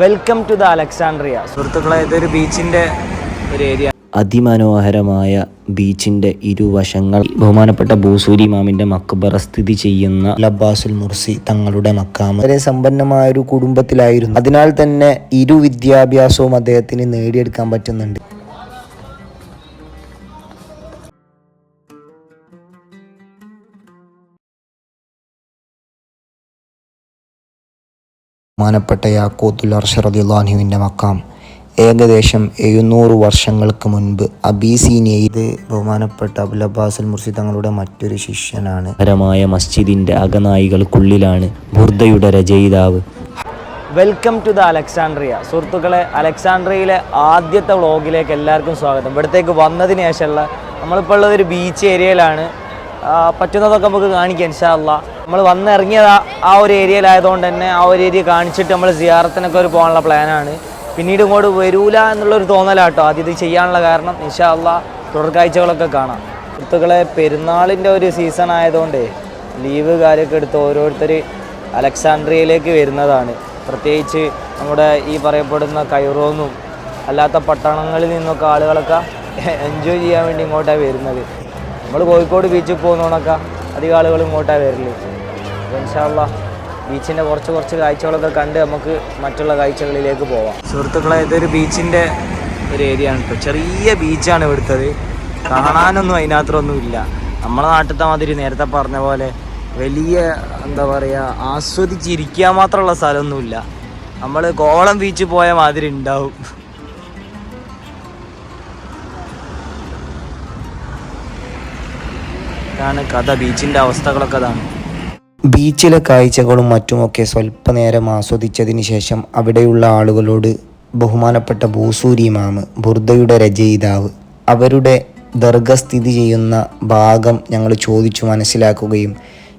Welcome to the Alexandria സുഹൃത്തുക്കളെ ഇതൊരു ബീച്ചിന്റെ ഒരു ഏരിയ അതിമനോഹരമായ ബീച്ചിന്റെ ഇരുവശങ്ങൾ. ബഹുമാനപ്പെട്ട ഭൂസൂരി മാമിന്റെ മക്ബറ സ്ഥിതി ചെയ്യുന്ന ലബ്ബാസുൽ മുർസി തങ്ങളുടെ മക്കാമ വളരെ സമ്പന്നമായ ഒരു കുടുംബത്തിലായിരുന്നു. അതിനാൽ തന്നെ ഇരു വിദ്യാഭ്യാസവും അദ്ദേഹത്തിന് നേടിയെടുക്കാൻ പറ്റുന്നുണ്ട്. ബഹുമാനപ്പെട്ട യാക്കൂത്തുൽ അർഷറദിള്ളാഹുവിന്റെ മക്കാം. ഏകദേശം എഴുന്നൂറ് വർഷങ്ങൾക്ക് മുൻപ് അബീസീനിയയിൽ ഇത് ബഹുമാനപ്പെട്ട അബുൽ അബ്ബാസുൽ മുർസി തങ്ങളുടെ മറ്റൊരു ശിഷ്യനാണ്. പരമായ മസ്ജിദിന്റെ അകനായികൾക്കുള്ളിലാണ് ബുർദയുടെ രചയിതാവ്. വെൽക്കം ടു ദ അലക്സാണ്ട്രിയ സുഹൃത്തുക്കളെ അലക്സാണ്ട്രിയയിലെ ആദ്യത്തെ വ്ളോഗിലേക്ക് എല്ലാവർക്കും സ്വാഗതം. ഇവിടത്തേക്ക് വന്നതിന് ശേഷമുള്ള നമ്മളിപ്പോൾ ഉള്ളത് ഒരു ബീച്ച് ഏരിയയിലാണ് പറ്റുന്നതൊക്കെ നമുക്ക് കാണിക്കാം ഇൻഷാ ഇൻഷാല്ല നമ്മൾ വന്നിറങ്ങിയത് ആ- ഒരു ഏരിയയിലായതുകൊണ്ട് തന്നെ ആ ഒരു ഏരിയ കാണിച്ചിട്ട് നമ്മൾ സിയാറത്തിനൊക്കെ ഒരു പോകാനുള്ള പ്ലാനാണ്. പിന്നീട് ഇങ്ങോട്ട് വരൂല എന്നുള്ളൊരു തോന്നലാട്ടോ. ആദ്യം ഇത് ചെയ്യാനുള്ള കാരണം നിശാള്ള തുടർക്കാഴ്ചകളൊക്കെ കാണാം. സുഹൃത്തുക്കളെ പെരുന്നാളിന്റെ ഒരു സീസൺ ആയതുകൊണ്ട് ലീവ് കാര്യമൊക്കെ എടുത്ത് ഓരോരുത്തർ അലക്സാണ്ട്രിയയിലേക്ക് വരുന്നതാണ്. പ്രത്യേകിച്ച് നമ്മുടെ ഈ പറയപ്പെടുന്ന കൈറോന്നും അല്ലാത്ത പട്ടണങ്ങളിൽ നിന്നൊക്കെ ആളുകളൊക്കെ എൻജോയ് ചെയ്യാൻ വേണ്ടി ഇങ്ങോട്ടാണ് വരുന്നത്. നമ്മൾ കോഴിക്കോട് ബീച്ചിൽ പോകുന്നോണൊക്കെ അധികം ആളുകൾ ഇങ്ങോട്ടാണ് വരൽ. അപ്പോൾ ഇൻഷാല്ല ബീച്ചിന്റെ കുറച്ച് കുറച്ച് കാഴ്ചകളൊക്കെ കണ്ട് നമുക്ക് മറ്റുള്ള കാഴ്ചകളിലേക്ക് പോവാം. സുഹൃത്തുക്കളെ ഇതൊരു ബീച്ചിന്റെ ഒരു ഏരിയ ആണ് കേട്ടോ ചെറിയ ബീച്ചാണ് ഇവിടുത്തത്. കാണാനൊന്നും അതിനകത്തൊന്നും ഇല്ല. നമ്മളെ നാട്ടിലത്തെ മാതിരി നേരത്തെ പറഞ്ഞ പോലെ വലിയ എന്താ പറയുക ആസ്വദിച്ചിരിക്കാൻ മാത്രമുള്ള സ്ഥലമൊന്നുമില്ല. നമ്മൾ കോളം ബീച്ച് പോയ മാതിരി ഉണ്ടാവും. ഇതാണ് കഥ. ബീച്ചിന്റെ അവസ്ഥകളൊക്കെ അതാണ് ബീച്ചിലെ കാഴ്ചകളും മറ്റുമൊക്കെ സ്വല്പനേരം ആസ്വദിച്ചതിന് ശേഷം അവിടെയുള്ള ആളുകളോട് ബഹുമാനപ്പെട്ട ബൂസൂരി മാമ് ബുർദയുടെ രചയിതാവ് അവരുടെ ദർഗ സ്ഥിതി ചെയ്യുന്ന ഭാഗം ഞങ്ങൾ ചോദിച്ചു മനസ്സിലാക്കുകയും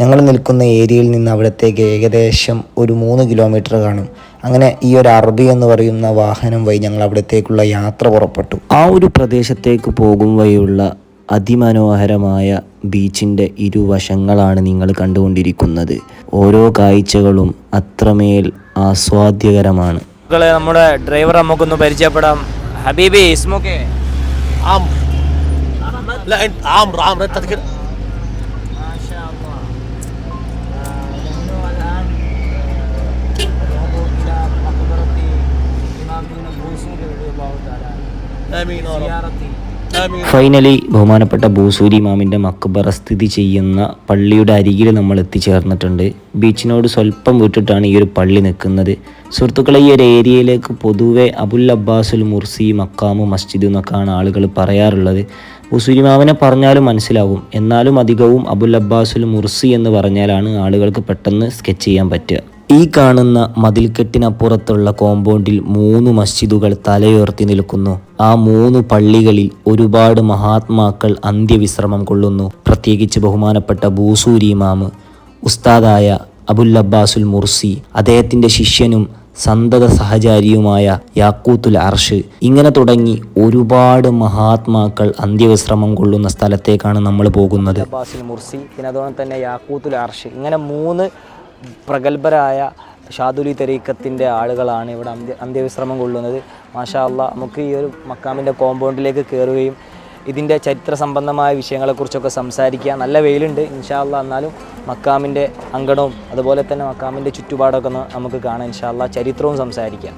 ഞങ്ങൾ നിൽക്കുന്ന ഏരിയയിൽ നിന്ന് അവിടത്തേക്ക് ഏകദേശം ഒരു മൂന്ന് കിലോമീറ്റർ കാണും. അങ്ങനെ ഈ ഒരു അറബി എന്ന് പറയുന്ന വാഹനം വഴി ഞങ്ങൾ അവിടത്തേക്കുള്ള യാത്ര പുറപ്പെട്ടു. ആ ഒരു പ്രദേശത്തേക്ക് പോകും വഴിയുള്ള അതിമനോഹരമായ ബീച്ചിൻ്റെ ഇരുവശങ്ങളാണ് നിങ്ങൾ കണ്ടുകൊണ്ടിരിക്കുന്നത് ഓരോ കാഴ്ചകളും അത്രമേൽ ആസ്വാദ്യകരമാണ് മക്കളെ നമ്മുടെ ഡ്രൈവർ നമുക്കൊന്ന് പരിചയപ്പെടാം ഹബീബി ഇസ്മോക്കെ عمرو لا انت عمرو عمرو انت كده امين يا رب امين ഫൈനലി ബഹുമാനപ്പെട്ട ഭൂസൂരി മാമിന്റെ മക്ബറ സ്ഥിതി ചെയ്യുന്ന പള്ളിയുടെ അരികിൽ നമ്മൾ എത്തിച്ചേർന്നിട്ടുണ്ട്. ബീച്ചിനോട് സ്വല്പം വിട്ടിട്ടാണ് ഈ ഒരു പള്ളി നിൽക്കുന്നത്. സുഹൃത്തുക്കളെ ഈ ഒരു ഏരിയയിലേക്ക് പൊതുവെ അബുൽ അബ്ബാസുൽ മുർസി മക്കാമു മസ്ജിദ് എന്നൊക്കെയാണ് ആളുകൾ പറയാറുള്ളത്. ബൂസൂരി മാമിനെ പറഞ്ഞാലും മനസ്സിലാവും. എന്നാലും അധികവും അബുൽ അബ്ബാസുൽ മുർസി എന്ന് പറഞ്ഞാലാണ് ആളുകൾക്ക് പെട്ടെന്ന് സ്കെച്ച് ചെയ്യാൻ പറ്റുക. ഈ കാണുന്ന മതിൽക്കെട്ടിനപ്പുറത്തുള്ള കോമ്പൗണ്ടിൽ മൂന്ന് മസ്ജിദുകൾ തലയുയർത്തി നിൽക്കുന്നു. ആ മൂന്ന് പള്ളികളിൽ ഒരുപാട് മഹാത്മാക്കൾ അന്ത്യവിശ്രമം കൊള്ളുന്നു. പ്രത്യേകിച്ച് ബഹുമാനപ്പെട്ട ബൂസൂരി ഇമാമ് ഉസ്താദായ അബുൽ അബ്ബാസുൽ മുർസി അദ്ദേഹത്തിന്റെ ശിഷ്യനും സന്തത സഹചാരിയുമായ യാക്കൂത്തുൽ അർഷ്. ഇങ്ങനെ തുടങ്ങി ഒരുപാട് മഹാത്മാക്കൾ അന്ത്യവിശ്രമം കൊള്ളുന്ന സ്ഥലത്തേക്കാണ് നമ്മൾ പോകുന്നത്. അബ്ബാസുൽ മുർസി പിന്നെ അതുപോലെ തന്നെ യാക്കൂത്തുൽ അർഷ്. ഇങ്ങനെ മൂന്ന് പ്രഗത്ഭരായ ഷാദുലി തെരീക്കത്തിന്റെ ആളുകളാണ് ഇവിടെ അന്ത്യ അന്ത്യവിശ്രമം കൊള്ളുന്നത്. മാഷാ അള്ളാ നമുക്ക് ഈ ഒരു മക്കാമിന്റെ കോമ്പൗണ്ടിലേക്ക് കയറുകയും ഇതിന്റെ ചരിത്ര സംബന്ധമായ വിഷയങ്ങളെക്കുറിച്ചൊക്കെ സംസാരിക്കുക. നല്ല വെയിലുണ്ട് ഇൻഷാല്ല എന്നാലും മക്കാമിന്റെ അങ്കണവും അതുപോലെ തന്നെ മക്കാമിന്റെ ചുറ്റുപാടൊക്കെ നമുക്ക് കാണാം. ഇൻഷാല്ല ചരിത്രവും സംസാരിക്കാം.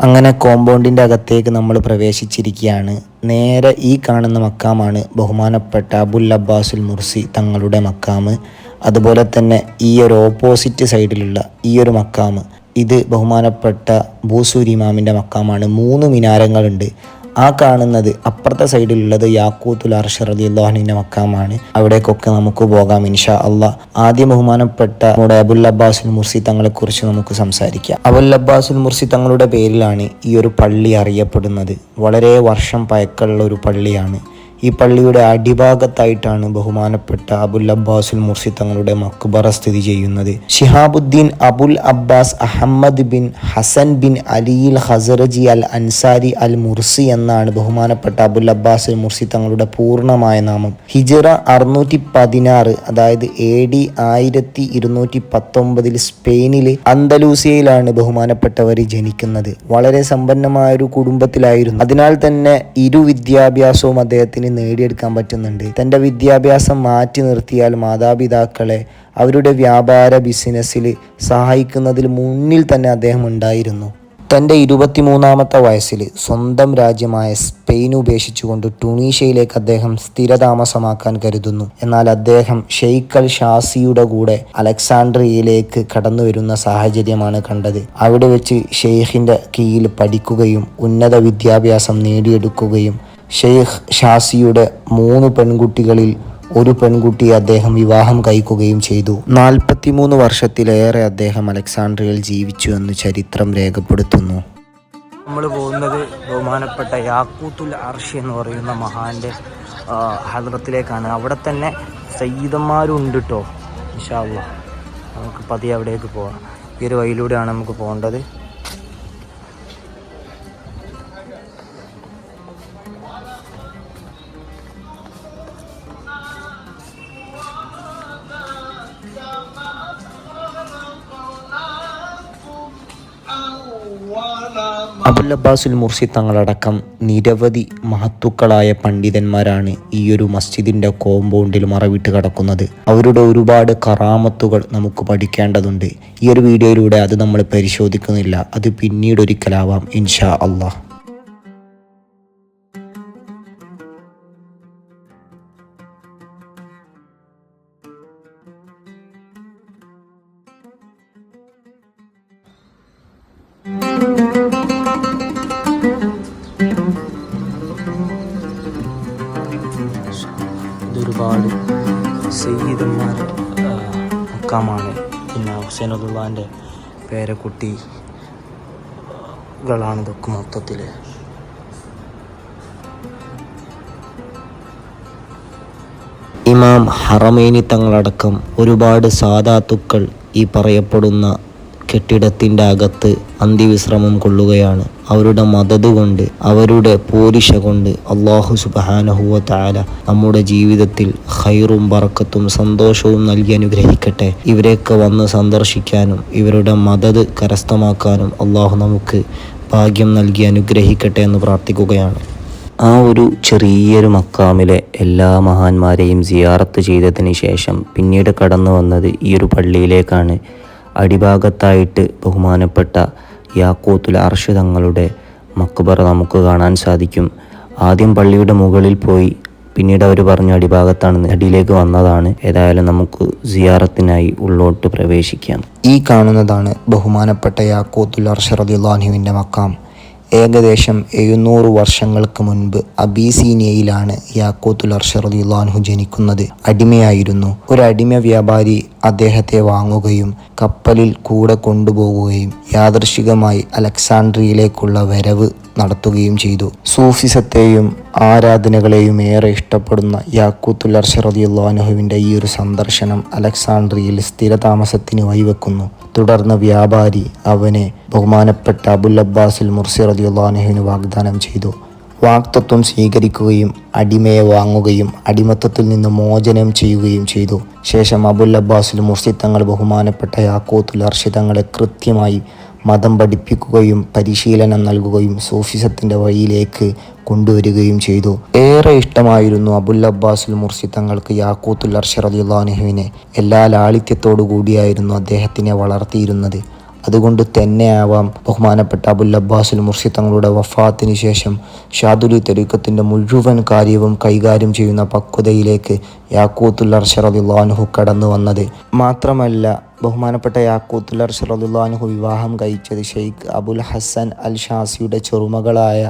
അങ്ങനെ കോമ്പൗണ്ടിന്റെ അകത്തേക്ക് നമ്മൾ പ്രവേശിച്ചിരിക്കുകയാണ്. നേരെ ഈ കാണുന്ന മക്കാമാണ് ബഹുമാനപ്പെട്ട അബുൽ അബ്ബാസുൽ മുർസി തങ്ങളുടെ മക്കാമ്. അതുപോലെ തന്നെ ഈ ഒരു ഓപ്പോസിറ്റ് സൈഡിലുള്ള ഈ ഒരു മക്കാമ് ഇത് ബഹുമാനപ്പെട്ട ഭൂസൂരി ഇമാമിന്റെ മക്കാമാണ്. മൂന്ന് മിനാരങ്ങളുണ്ട്. ആ കാണുന്നത് അപ്പുറത്തെ സൈഡിലുള്ളത് യാക്കൂത്തുൽ അർഷർ അലി അള്ളാഹുവിന്റെ മക്കാമാണ്. അവിടേക്കൊക്കെ നമുക്ക് പോകാം ഇൻഷാ അള്ളാഹ് ആദ്യം ബഹുമാനപ്പെട്ട നമ്മുടെ അബുൽ അബ്ബാസുൽ മുർസി തങ്ങളെക്കുറിച്ച് നമുക്ക് സംസാരിക്കാം. അബുൽ അബ്ബാസുൽ മുർസി തങ്ങളുടെ പേരിലാണ് ഈ ഒരു പള്ളി അറിയപ്പെടുന്നത്. വളരെ വർഷം പഴക്കമുള്ള ഒരു പള്ളിയാണ്. ഈ പള്ളിയുടെ അടിഭാഗത്തായിട്ടാണ് ബഹുമാനപ്പെട്ട അബുൽ അബ്ബാസുൽ മുർസി തങ്ങളുടെ മക്ബറ സ്ഥിതി ചെയ്യുന്നത്. Shihabuddin Abul Abbas Ahmad bin Hasan bin അലിയിൽ Hazraji al Ansari al Mursi എന്നാണ് ബഹുമാനപ്പെട്ട അബുൽ അബ്ബാസുൽ മുർസി തങ്ങളുടെ പൂർണമായ നാമം. ഹിജറ അറുന്നൂറ്റി പതിനാറ് അതായത് എ ഡി ആയിരത്തി ഇരുന്നൂറ്റി പത്തൊമ്പതിൽ സ്പെയിനിലെ അന്തലൂസിയയിലാണ് ബഹുമാനപ്പെട്ടവർ ജനിക്കുന്നത്. വളരെ സമ്പന്നമായ ഒരു കുടുംബത്തിലായിരുന്നു. അതിനാൽ തന്നെ ഇരു വിദ്യാഭ്യാസവും അദ്ദേഹത്തിന് നേടിയെടുക്കാൻ പറ്റുന്നുണ്ട്. തന്റെ വിദ്യാഭ്യാസം മാറ്റി നിർത്തിയാൽ മാതാപിതാക്കളെ അവരുടെ വ്യാപാര ബിസിനസ്സിൽ സഹായിക്കുന്നതിൽ മുന്നിൽ തന്നെ അദ്ദേഹം ഉണ്ടായിരുന്നു. തന്റെ ഇരുപത്തിമൂന്നാമത്തെ വയസ്സിൽ സ്വന്തം രാജ്യമായ സ്പെയിൻ ഉപേക്ഷിച്ചുകൊണ്ട് ടുണീഷ്യയിലേക്ക് അദ്ദേഹം സ്ഥിരതാമസമാക്കാൻ കരുതുന്നു. എന്നാൽ അദ്ദേഹം ഷെയ്ഖൽ ഷാസിയുടെ കൂടെ അലക്സാണ്ട്രിയയിലേക്ക് കടന്നു വരുന്ന സാഹചര്യമാണ് കണ്ടത്. അവിടെ വെച്ച് ഷെയ്ഖിന്റെ കീഴിൽ പഠിക്കുകയും ഉന്നത വിദ്യാഭ്യാസം നേടിയെടുക്കുകയും ഷെയ്ഖ് ഷാസിയുടെ മൂന്ന് പെൺകുട്ടികളിൽ ഒരു പെൺകുട്ടിയെ അദ്ദേഹം വിവാഹം കഴിക്കുകയും ചെയ്തു. നാൽപ്പത്തിമൂന്ന് വർഷത്തിലേറെ അദ്ദേഹം അലക്സാണ്ട്രിയയിൽ ജീവിച്ചു എന്ന് ചരിത്രം രേഖപ്പെടുത്തുന്നു. നമ്മൾ പോകുന്നത് ബഹുമാനപ്പെട്ട യാക്കൂത്തുൽ അർഷി എന്ന് പറയുന്ന മഹാന്റെ ഹദ്രത്തിലേക്കാണ് അവിടെ തന്നെ സയ്യിദന്മാരുണ്ട് കേട്ടോ ഇൻഷാല്ല നമുക്ക് പതി അവിടേക്ക് പോവാം. ഈ ഒരു വഴിയിലൂടെയാണ് നമുക്ക് പോകേണ്ടത്. അബുൽ അബ്ബാസുൽ മുർസി തങ്ങളടക്കം നിരവധി മഹത്തുക്കളായ പണ്ഡിതന്മാരാണ് ഈ ഒരു മസ്ജിദിന്റെ കോമ്പൗണ്ടിൽ മറവിട്ട് കിടക്കുന്നത്. അവരുടെ ഒരുപാട് കറാമത്തുകൾ നമുക്ക് പഠിക്കേണ്ടതുണ്ട്. ഈ ഒരു വീഡിയോയിലൂടെ അത് നമ്മൾ പരിശോധിക്കുന്നില്ല. അത് പിന്നീട് ഒരിക്കലാവാം ഇൻഷാ അള്ളാഹ്. ഇതൊരുപാട് സയ്യിദന്മാർ മുക്കാമാണ്. പിന്നെ ഹുസൈനുള്ളാന്റെ പേരക്കുട്ടികളാണ് ഇതൊക്കെ മൊത്തത്തിൽ ഇമാം ഹറമേനി തങ്ങളടക്കം ഒരുപാട് സാധാത്തുക്കൾ ഈ പറയപ്പെടുന്ന കെട്ടിടത്തിന്റെ അകത്ത് അന്തിവിശ്രമം കൊള്ളുകയാണ്. അവരുടെ മദത് കൊണ്ട് അവരുടെ പോരിശ കൊണ്ട് അള്ളാഹു സുബഹാനഹുവ താല നമ്മുടെ ജീവിതത്തിൽ ഹൈറും ബറക്കത്തും സന്തോഷവും നൽകി അനുഗ്രഹിക്കട്ടെ. ഇവരെയൊക്കെ വന്ന് സന്ദർശിക്കാനും ഇവരുടെ മദത് കരസ്ഥമാക്കാനും അള്ളാഹു നമുക്ക് ഭാഗ്യം നൽകി അനുഗ്രഹിക്കട്ടെ എന്ന് പ്രാർത്ഥിക്കുകയാണ്. ആ ഒരു ചെറിയൊരു മക്കാമിലെ എല്ലാ മഹാന്മാരെയും സിയാറത്ത് ചെയ്തതിന് ശേഷം പിന്നീട് കടന്നു വന്നത് ഈ ഒരു പള്ളിയിലേക്കാണ്. അടിഭാഗത്തായിട്ട് ബഹുമാനപ്പെട്ട യാക്കൂത്തുൽ അർഷ് തങ്ങളുടെ മക്ബറ നമുക്ക് കാണാൻ സാധിക്കും. ആദ്യം പള്ളിയുടെ മുകളിൽ പോയി പിന്നീട് അവർ പറഞ്ഞു അടിഭാഗത്താണ് അടിയിലേക്ക് വന്നതാണ്. ഏതായാലും നമുക്ക് സിയാറത്തിനായി ഉള്ളോട്ട് പ്രവേശിക്കാം. ഈ കാണുന്നതാണ് ബഹുമാനപ്പെട്ട യാക്കൂത്തുൽ അർഷ് റദിയുള്ളാഹുവിന്റെ മക്കാം. ഏകദേശം എഴുന്നൂറ് വർഷങ്ങൾക്ക് മുൻപ് അബീസീനിയയിലാണ് യാക്കോത്തുൽ അർഷറുദ്ദാൻഹു ജനിക്കുന്നത്. അടിമയായിരുന്നു. ഒരു അടിമ വ്യാപാരി അദ്ദേഹത്തെ വാങ്ങുകയും കപ്പലിൽ കൂടെ കൊണ്ടുപോകുകയും യാദൃശികമായി അലക്സാണ്ട്രിയയിലേക്കുള്ള വരവ് നടത്തുകയും ചെയ്തു. സൂഫിസത്തെയും ആരാധനകളെയും ഏറെ ഇഷ്ടപ്പെടുന്ന യാക്കൂത്തുൽ അർഷറുദ്ദാൻഹുവിന്റെ ഈ ഒരു സന്ദർശനം അലക്സാണ്ട്രിയയിൽ സ്ഥിരതാമസത്തിന് വഴിവെക്കുന്നു. തുടർന്ന് വ്യാപാരി അവനെ ബഹുമാനപ്പെട്ട അബുൽ അബ്ബാസുൽ മുർസി റദിയുള്ളാഹുവിന് വാഗ്ദാനം ചെയ്തു. വാക്തത്വം സ്വീകരിക്കുകയും അടിമയെ വാങ്ങുകയും അടിമത്തത്തിൽ നിന്ന് മോചനം ചെയ്യുകയും ചെയ്തു. ശേഷം അബുൽ അബ്ബാസിൽ മുർഷിത്തങ്ങൾ ബഹുമാനപ്പെട്ട യാക്കൂത്തുൽ അർഷിതങ്ങളെ കൃത്യമായി മതം പഠിപ്പിക്കുകയും പരിശീലനം നൽകുകയും സൂഫിസത്തിന്റെ വഴിയിലേക്ക് കൊണ്ടുവരികയും ചെയ്തു. ഏറെ ഇഷ്ടമായിരുന്നു അബുൽ അബ്ബാസുൽ മുർസി തങ്ങൾക്ക് യാക്കൂത്തുൽ അർഷർ അലിയുല്ലാനുഹുവിനെ എല്ലാ ലാളിത്യത്തോടു കൂടിയായിരുന്നു അദ്ദേഹത്തിനെ വളർത്തിയിരുന്നത്. അതുകൊണ്ട് തന്നെയാവാം ബഹുമാനപ്പെട്ട അബുൽ അബ്ബാസുൽ മുർസി തങ്ങളുടെ വഫാത്തിന് ശേഷം ഷാദുലി തെരീക്കത്തിന്റെ മുഴുവൻ കാര്യവും കൈകാര്യം ചെയ്യുന്ന പക്വതയിലേക്ക് യാക്കൂത്തുൽ അർഷറുല്ലാൻഹു കടന്നു വന്നത്. മാത്രമല്ല ബഹുമാനപ്പെട്ട യാക്കൂത്തുൽ അർഷറുല്ലാൻഹു വിവാഹം കഴിച്ചത് ഷെയ്ഖ് അബുൽ ഹസൻ അൽ ഷാസിയുടെ ചെറുമകളായ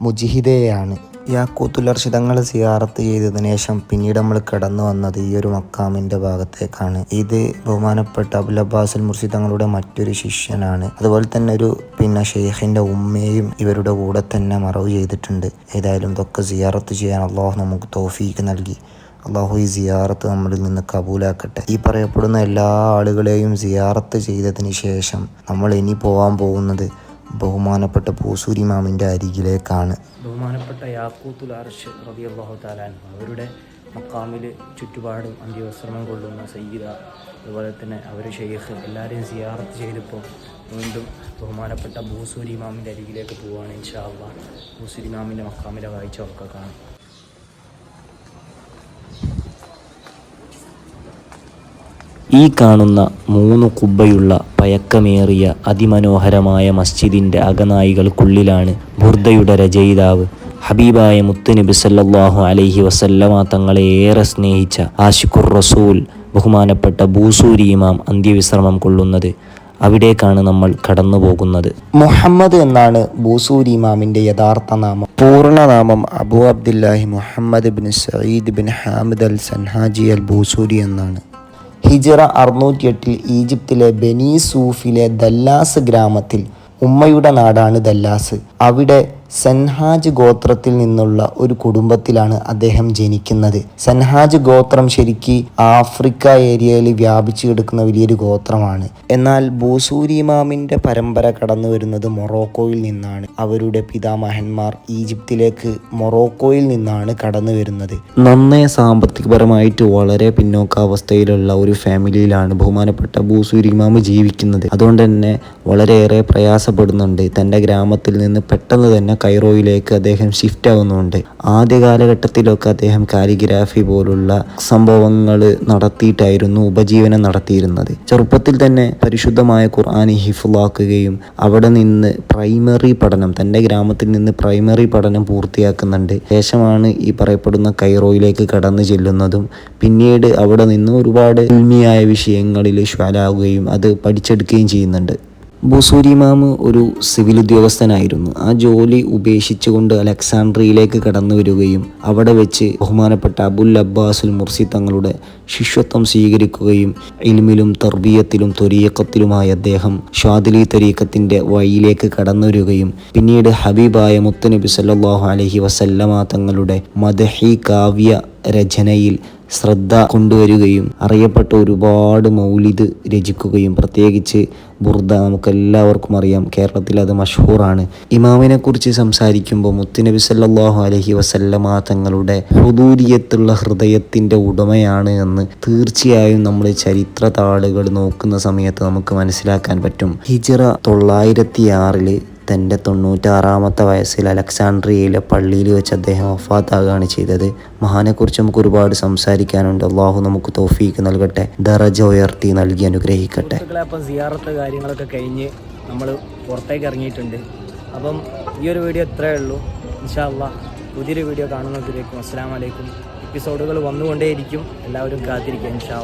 മുജിഹിദയെയാണ് യാക്കൂത്തുലർഷിതങ്ങൾ സിയാറത്ത് ചെയ്തതിനു ശേഷം പിന്നീട് നമ്മൾ കടന്നു വന്നത് ഈ ഒരു മക്കാമിന്റെ ഭാഗത്തേക്കാണ്. ഇത് ബഹുമാനപ്പെട്ട അബുൽ അബ്ബാസുൽ മുർഷിദങ്ങളുടെ മറ്റൊരു ശിഷ്യനാണ്. അതുപോലെ തന്നെ ഒരു പിന്നെ ഷെയ്ഖിന്റെ ഉമ്മയും ഇവരുടെ കൂടെ തന്നെ മറവ് ചെയ്തിട്ടുണ്ട്. ഏതായാലും ഇതൊക്കെ സിയാറത്ത് ചെയ്യാൻ അള്ളാഹു നമുക്ക് തോഫീക്ക് നൽകി. അള്ളാഹു ഈ സിയാറത്ത് നമ്മളിൽ നിന്ന് കബൂലാക്കട്ടെ. ഈ പറയപ്പെടുന്ന എല്ലാ ആളുകളെയും സിയാറത്ത് ചെയ്തതിന് ശേഷം നമ്മൾ ഇനി പോകാൻ പോകുന്നത് ബഹുമാനപ്പെട്ട പൂസൂരി മാമിന്റെ അരികിലേക്കാണ്. ബഹുമാനപ്പെട്ട യാക്കൂത്തുൽ അർഷ് അള്ളാഹു താലാൻ അവരുടെ മക്കാമിൽ ചുറ്റുപാടും അന്ത്യവിശ്രമം കൊള്ളുന്ന സയ്യിദ അതുപോലെ തന്നെ അവർ ഷെയ്ഖ് എല്ലാവരെയും സിയാറത്ത് ചെയ്തപ്പോൾ വീണ്ടും ബഹുമാനപ്പെട്ട ഭൂസൂരി മാമിന്റെ അരികിലേക്ക് പോവുകയാണ് ഇൻഷാ അള്ളാഹ് ഭൂസൂരി മാമിന്റെ മക്കാമിലെ കാഴ്ച കാണാം. ഈ കാണുന്ന മൂന്ന് കുബ്ബയുള്ള പയക്കമേറിയ അതിമനോഹരമായ മസ്ജിദിന്റെ അകനായികൾക്കുള്ളിലാണ് ബുർദയുടെ രചയിതാവ് ഹബീബായ മുത്തുനബി സല്ലാഹു അലൈഹി വസല്ലമ തങ്ങളെ ഏറെ സ്നേഹിച്ച ആഷിഖുർ റസൂൽ ബഹുമാനപ്പെട്ട ബൂസൂരി ഇമാം അന്ത്യവിശ്രമം കൊള്ളുന്നത് അവിടേക്കാണ് നമ്മൾ കടന്നു പോകുന്നത് മുഹമ്മദ് എന്നാണ് ബൂസൂരി ഇമാമിന്റെ യഥാർത്ഥ നാമം. പൂർണനാമം Abu Abdullahi Muhammad bin Sayyid bin Hamid al Sanhaji al Busiri എന്നാണ്. ഹിജറ അറുന്നൂറ്റി എട്ടിൽ ഈജിപ്തിലെ ബെനി സൂഫിലെ ദല്ലാസ് ഗ്രാമത്തിൽ ഉമ്മയുടെ നാടാണ് ദല്ലാസ്. അവിടെ സൻഹാജ് ഗോത്രത്തിൽ നിന്നുള്ള ഒരു കുടുംബത്തിലാണ് അദ്ദേഹം ജനിക്കുന്നത്. സൻഹാജ് ഗോത്രം ശരിക്ക് ആഫ്രിക്ക ഏരിയയിൽ വ്യാപിച്ചു കിടക്കുന്ന വലിയൊരു ഗോത്രമാണ്. എന്നാൽ ബൂസൂരി ഇമാമിന്റെ പരമ്പര കടന്നു വരുന്നത് മൊറോക്കോയിൽ നിന്നാണ്. അവരുടെ പിതാമഹന്മാർ ഈജിപ്തിലേക്ക് മൊറോക്കോയിൽ നിന്നാണ് കടന്നു വരുന്നത്. നന്നേ സാമ്പത്തികപരമായിട്ട് വളരെ പിന്നോക്കാവസ്ഥയിലുള്ള ഒരു ഫാമിലിയിലാണ് ബഹുമാനപ്പെട്ട ബൂസൂരി ഇമാമ് ജീവിക്കുന്നത്. അതുകൊണ്ട് തന്നെ വളരെയേറെ പ്രയാസപ്പെടുന്നുണ്ട്. തന്റെ ഗ്രാമത്തിൽ നിന്ന് പെട്ടെന്ന് തന്നെ കൈറോയിലേക്ക് അദ്ദേഹം ഷിഫ്റ്റ് ആവുന്നുണ്ട്. ആദ്യ കാലഘട്ടത്തിലൊക്കെ അദ്ദേഹം കാലിഗ്രാഫി പോലുള്ള സംഭവങ്ങൾ നടത്തിയിട്ടായിരുന്നു ഉപജീവനം നടത്തിയിരുന്നത്. ചെറുപ്പത്തിൽ തന്നെ പരിശുദ്ധമായ ഖുർആൻ ഹിഫുലാക്കുകയും അവിടെ നിന്ന് പ്രൈമറി പഠനം തന്റെ ഗ്രാമത്തിൽ നിന്ന് പ്രൈമറി പഠനം പൂർത്തിയാക്കുന്നുണ്ട്. ശേഷമാണ് ഈ പറയപ്പെടുന്ന കൈറോയിലേക്ക് കടന്നു ചെല്ലുന്നതും പിന്നീട് അവിടെ നിന്ന് ഒരുപാട് ഉൽമിയായ വിഷയങ്ങളിൽ ഷ്വാലാവുകയും അത് പഠിച്ചെടുക്കുകയും ചെയ്യുന്നുണ്ട്. ബുസൂരിമാമ് ഒരു സിവിൽ ഉദ്യോഗസ്ഥനായിരുന്നു. ആ ജോലി ഉപേക്ഷിച്ചുകൊണ്ട് അലക്സാണ്ട്രിയയിലേക്ക് കടന്നു വരികയും അവിടെ വെച്ച് ബഹുമാനപ്പെട്ട അബുൽ അബ്ബാസുൽ മുർസി തങ്ങളുടെ ശിഷ്യത്വം സ്വീകരിക്കുകയും ഇൽമിലും തർബീയത്തിലും തൊരീക്കത്തിലുമായി അദ്ദേഹം ഷാദിലി തൊരീക്കത്തിന്റെ വഴിയിലേക്ക് കടന്നു വരികയും പിന്നീട് ഹബീബായ മുത്തനബി സല്ലാഹു അലഹി വസല്ലമ തങ്ങളുടെ മദഹി കാവ്യ രചനയിൽ ശ്രദ്ധ കൊണ്ടുവരികയും അറിയപ്പെട്ട ഒരുപാട് മൗലിദ് രചിക്കുകയും പ്രത്യേകിച്ച് ബുർദ നമുക്കെല്ലാവർക്കും അറിയാം. കേരളത്തിൽ അത് മഷഹൂറാണ്. ഇമാമിനെ കുറിച്ച് സംസാരിക്കുമ്പോൾ മുത്തുനബി സല്ലാഹു അലഹി വസല്ലമ തങ്ങളുടെ ഹുദൂരിയത്തുള്ള ഹൃദയത്തിന്റെ ഉടമയാണ് എന്ന് തീർച്ചയായും നമ്മൾ ചരിത്ര താളുകൾ നോക്കുന്ന സമയത്ത് നമുക്ക് മനസ്സിലാക്കാൻ പറ്റും. ഹിജറ തൊള്ളായിരത്തി ആറിൽ തന്റെ തൊണ്ണൂറ്റാറാമത്തെ വയസ്സിൽ അലക്സാണ്ട്രിയയിലെ പള്ളിയിൽ വെച്ച് അദ്ദേഹം വഫാത്താകുകയാണ് ചെയ്തത്. മഹാനെക്കുറിച്ച് നമുക്ക് ഒരുപാട് സംസാരിക്കാനുണ്ട്. അള്ളാഹു നമുക്ക് തോഫീക്ക് നൽകട്ടെ. ദറജ ഉയർത്തി നൽകി അനുഗ്രഹിക്കട്ടെ. അപ്പം സിയാറത്ത് കാര്യങ്ങളൊക്കെ കഴിഞ്ഞ് നമ്മൾ പുറത്തേക്ക് ഇറങ്ങിയിട്ടുണ്ട്. അപ്പം ഈ ഒരു വീഡിയോ ഇത്രയേ ഉള്ളൂ. ഇൻഷാ പുതിയൊരു വീഡിയോ കാണുന്നതിലേക്കും അസ്സാം വലൈക്കും എപ്പിസോഡുകൾ വന്നുകൊണ്ടേയിരിക്കും. എല്ലാവരും കാത്തിരിക്കുക ഇൻഷാ